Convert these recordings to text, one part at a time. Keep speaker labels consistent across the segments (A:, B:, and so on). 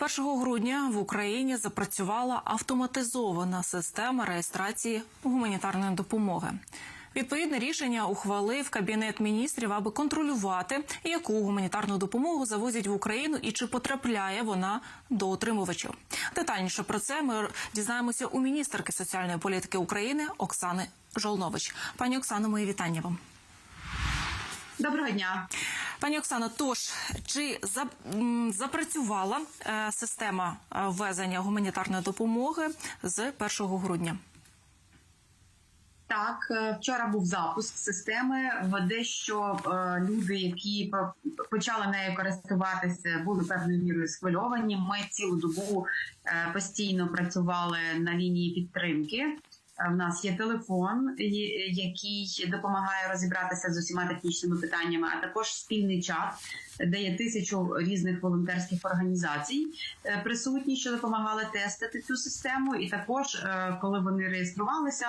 A: 1 грудня в Україні запрацювала автоматизована система реєстрації гуманітарної допомоги. Відповідне рішення ухвалив кабінет міністрів, аби контролювати, яку гуманітарну допомогу завозять в Україну і чи потрапляє вона до отримувачів. Детальніше про це ми дізнаємося у міністерки соціальної політики України Оксани Жолнович. Пані Оксано, мої вітання вам.
B: Доброго дня.
A: Пані Оксано, тож чи за, запрацювала е, система е, ввезення гуманітарної допомоги з 1 грудня?
B: Так, е, вчора був запуск системи. В дещо люди, які почали нею користуватися, були певною мірою схвильовані. Ми цілу добу постійно працювали на лінії підтримки. Е, В нас є телефон, який допомагає розібратися з усіма технічними питаннями, а також спільний чат, де є тисячу різних волонтерських організацій е, присутні, що допомагали тестити цю систему. І також, е, коли вони реєструвалися,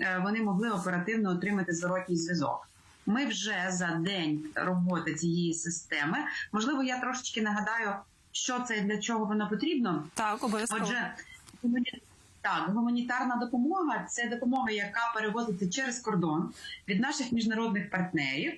B: е, вони могли оперативно отримати зворотній зв'язок. Ми вже за день роботи цієї системи. Можливо, я трошечки нагадаю, що це і для чого воно потрібно.
A: Так, обов'язково.
B: Отже, так, гуманітарна допомога це допомога, яка перевозиться через кордон від наших міжнародних партнерів.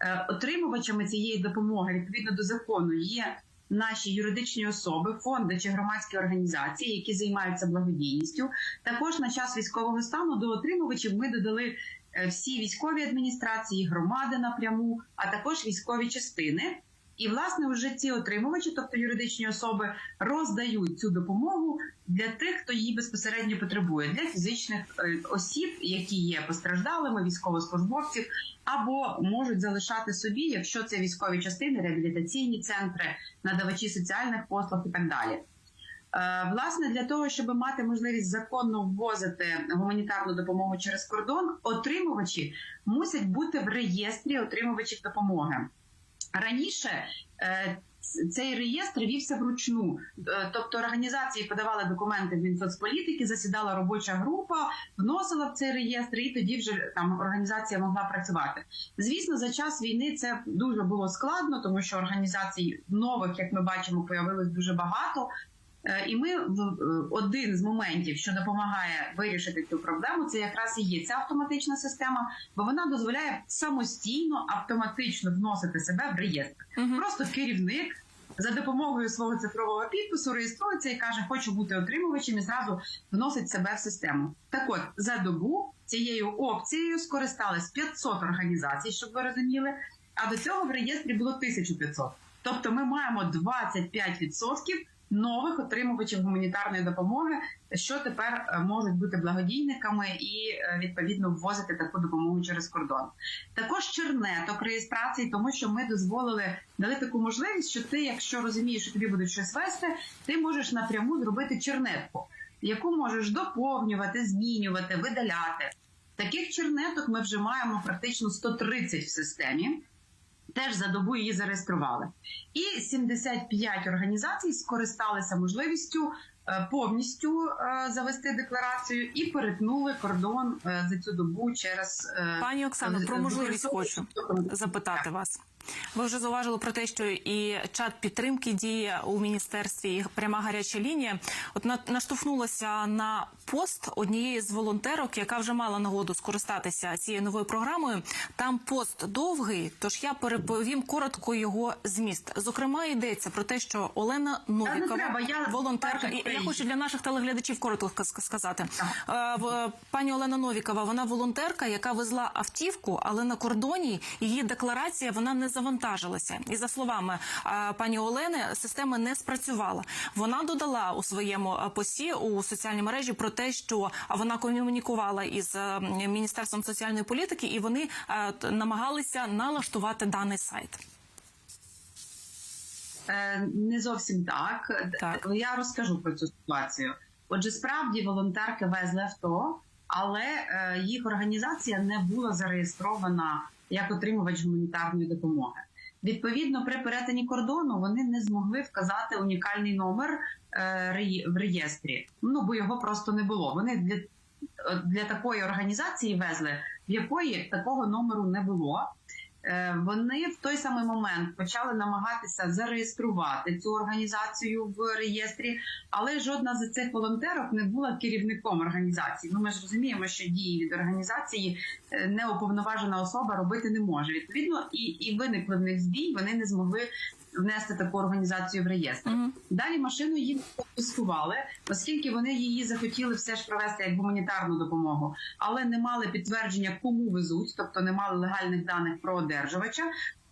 B: Е, Отримувачами цієї допомоги відповідно до закону є наші юридичні особи, фонди чи громадські організації, які займаються благодійністю. Також на час військового стану до отримувачів ми додали е, всі військові адміністрації, громади напряму, а також військові частини. І власне вже ці отримувачі, тобто юридичні особи, роздають цю допомогу для тих, хто її безпосередньо потребує, для фізичних е, осіб, які є постраждалими, військовослужбовців, або можуть залишати собі, якщо це військові частини, реабілітаційні центри, надавачі соціальних послуг і так далі. Е, Власне, для того, щоб мати можливість законно ввозити гуманітарну допомогу через кордон, отримувачі мусять бути в реєстрі отримувачів допомоги. Раніше е, цей реєстр вівся вручну, Е, тобто організації подавали документи в Мінсоцполітики, засідала робоча група, вносила в цей реєстр, і тоді вже там організація могла працювати. Звісно, за час війни це дуже було складно, тому що організацій нових, як ми бачимо, появилось дуже багато. Е, І ми в один з моментів, що допомагає вирішити цю проблему, це якраз і є ця автоматична система, бо вона дозволяє самостійно автоматично вносити себе в реєстр.
A: Мгм.
B: Просто керівник за допомогою свого цифрового підпису реєструється і каже, хочу бути отримувачем, і зразу вносить себе в систему. Так от за добу цією опцією скористались 500 організацій, щоб ви розуміли. А до цього в реєстрі було 1500. Тобто ми маємо 25% нових отримувачів гуманітарної допомоги, що тепер е, можуть бути благодійниками і е, відповідно ввозити таку допомогу через кордон. Також чернеток реєстрації, тому що ми дозволили дали таку можливість, що ти, якщо розумієш, що тобі будуть щось вести, ти можеш напряму зробити чернетку, яку можеш доповнювати, змінювати, видаляти. Таких чернеток ми вже маємо практично 130 в системі. Теж за добу її зареєстрували. І 75 організацій скористалися можливістю е, повністю е, завести декларацію і перетнули кордон е, за цю добу через
A: Пані Оксано, про можливість хочу запитати вас. Ви вже зауважили про те, що і чат підтримки діє у міністерстві, і пряма гаряча лінія. От наштовхнулася на пост однієї з волонтерок, яка вже мала нагоду скористатися цією новою програмою. Там пост довгий, тож я переповім коротко його зміст. Зокрема, йдеться про те, що Олена Новікова,
B: я
A: волонтерка, і я хочу для наших телеглядачів коротко сказати. Е, Пані Олена Новікова, вона волонтерка, яка везла автівку, але на кордоні її декларація вона не завантажилася. І за словами пані Олени, система не спрацювала. Вона додала у своєму е, пості у соціальній мережі про те, що вона комунікувала із е, міністерством соціальної політики, і вони е, намагалися налаштувати даний сайт.
B: Не зовсім так.
A: Так.
B: Я розкажу про цю ситуацію. Отже, справді волонтерки везли авто, але їх організація не була зареєстрована як отримувач гуманітарної допомоги. Відповідно, при перетині кордону вони не змогли вказати унікальний номер е, в реєстрі. Ну бо його просто не було. Вони для, для такої організації везли, в якої такого номеру не було. Е, Вони в той самий момент почали намагатися зареєструвати цю організацію в реєстрі, але жодна з цих волонтерок не була керівником організації. Ну ми ж розуміємо, що дії від організації е, неуповноважена особа робити не може. Відповідно, і, і виникли в них збій. Вони не змогли внести таку організацію в реєстр.
A: Мгм.
B: Далі машину їм конфіскували, оскільки вони її захотіли все ж провести як гуманітарну допомогу, але не мали підтвердження, кому везуть, тобто не мали легальних даних про одержувача.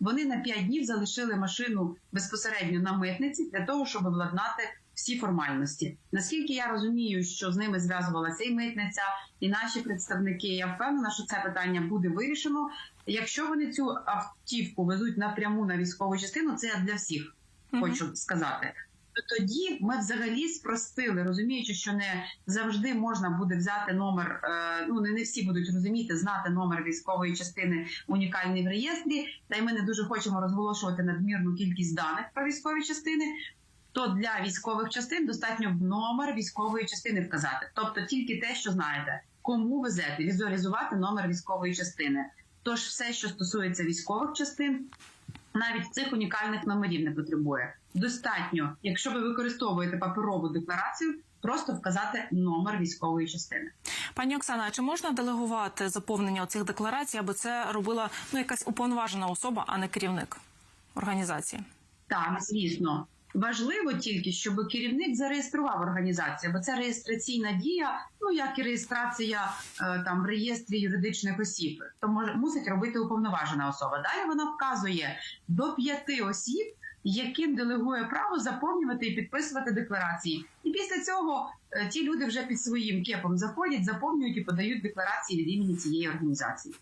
B: Вони на 5 днів залишили машину безпосередньо на митниці для того, щоб владнати всі формальності. Наскільки я розумію, що з ними зв'язувалася і митниця, і наші представники, я впевнена, що це питання буде вирішено. Якщо вони цю автівку везуть напряму на військову частину, це я для всіх
A: Мгм.
B: хочу сказати. Тоді ми взагалі спростили, розуміючи, що не завжди можна буде взяти номер. е, Ну не всі будуть розуміти, знати номер військової частини унікальний в реєстрі. Та й ми не дуже хочемо розголошувати надмірну кількість даних про військові частини. То для військових частин достатньо в номер військової частини вказати, тобто тільки те, що знаєте, кому везете, візуалізувати номер військової частини. Тож все, що стосується військових частин, навіть цих унікальних номерів не потребує. Достатньо, якщо ви використовуєте паперову декларацію, просто вказати номер військової частини.
A: Пані Оксана, а чи можна делегувати заповнення цих декларацій, аби це робила ну якась уповноважена особа, а не керівник організації?
B: Так, звісно. Важливо тільки, щоб керівник зареєстрував організацію, бо це реєстраційна дія, ну як і реєстрація е, там в реєстрі юридичних осіб. То може мусить робити уповноважена особа. Далі вона вказує до п'яти осіб, яким делегує право заповнювати і підписувати декларації. І після цього е, ті люди вже під своїм кепом заходять, заповнюють і подають декларації від імені цієї організації.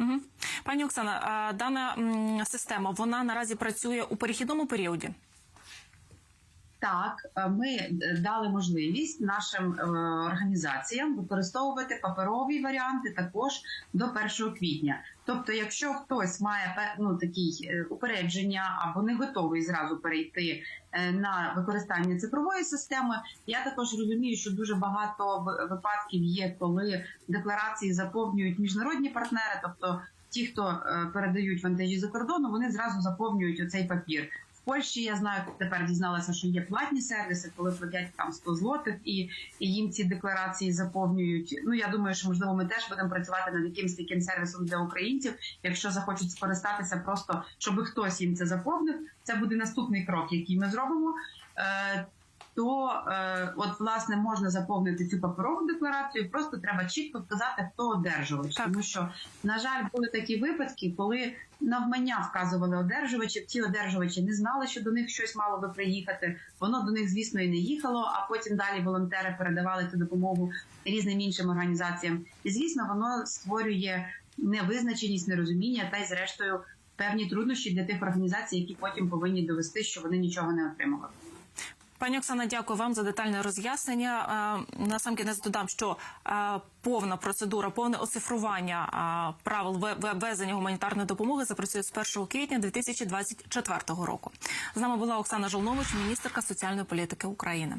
A: Угу. Пані Оксана, дана система вона наразі працює у перехідному періоді.
B: Так, е, ми е, дали можливість нашим е, організаціям використовувати паперові варіанти також до 1 квітня. Тобто, якщо хтось має ну, такі упередження або не готовий зразу перейти на використання цифрової системи, я також розумію, що дуже багато випадків є, коли декларації заповнюють міжнародні партнери, тобто ті, хто передають вантажі за кордону, вони зразу заповнюють оцей папір. Польщі я знаю, тепер дізналася, що є платні сервіси, коли платять там 100 злотих, і, і їм ці декларації заповнюють. Ну я думаю, що можливо ми теж будемо працювати над якимось таким сервісом для українців, якщо захочуть скористатися, просто щоб хтось їм це заповнив. Це буде наступний крок, який ми зробимо. То е, от власне можна заповнити цю паперову декларацію, просто треба чітко вказати, хто одержувач.
A: Так.
B: Тому що, на жаль, були такі випадки, коли навмання вказували одержувачів. Ті одержувачі не знали, що до них щось мало би приїхати. Воно до них, звісно, і не їхало. А потім далі волонтери передавали цю допомогу різним іншим організаціям. І звісно, воно створює невизначеність, нерозуміння та й, зрештою, певні труднощі для тих організацій, які потім повинні довести, що вони нічого не отримали.
A: Пані Оксана, дякую вам за детальне роз'яснення. Е, Насамкінець додам, що е, повна процедура, повне оцифрування е, правил ве- ве- ввезення гуманітарної допомоги запрацює з 1 квітня 2024 року. З нами була Оксана Жолнович, міністерка соціальної політики України.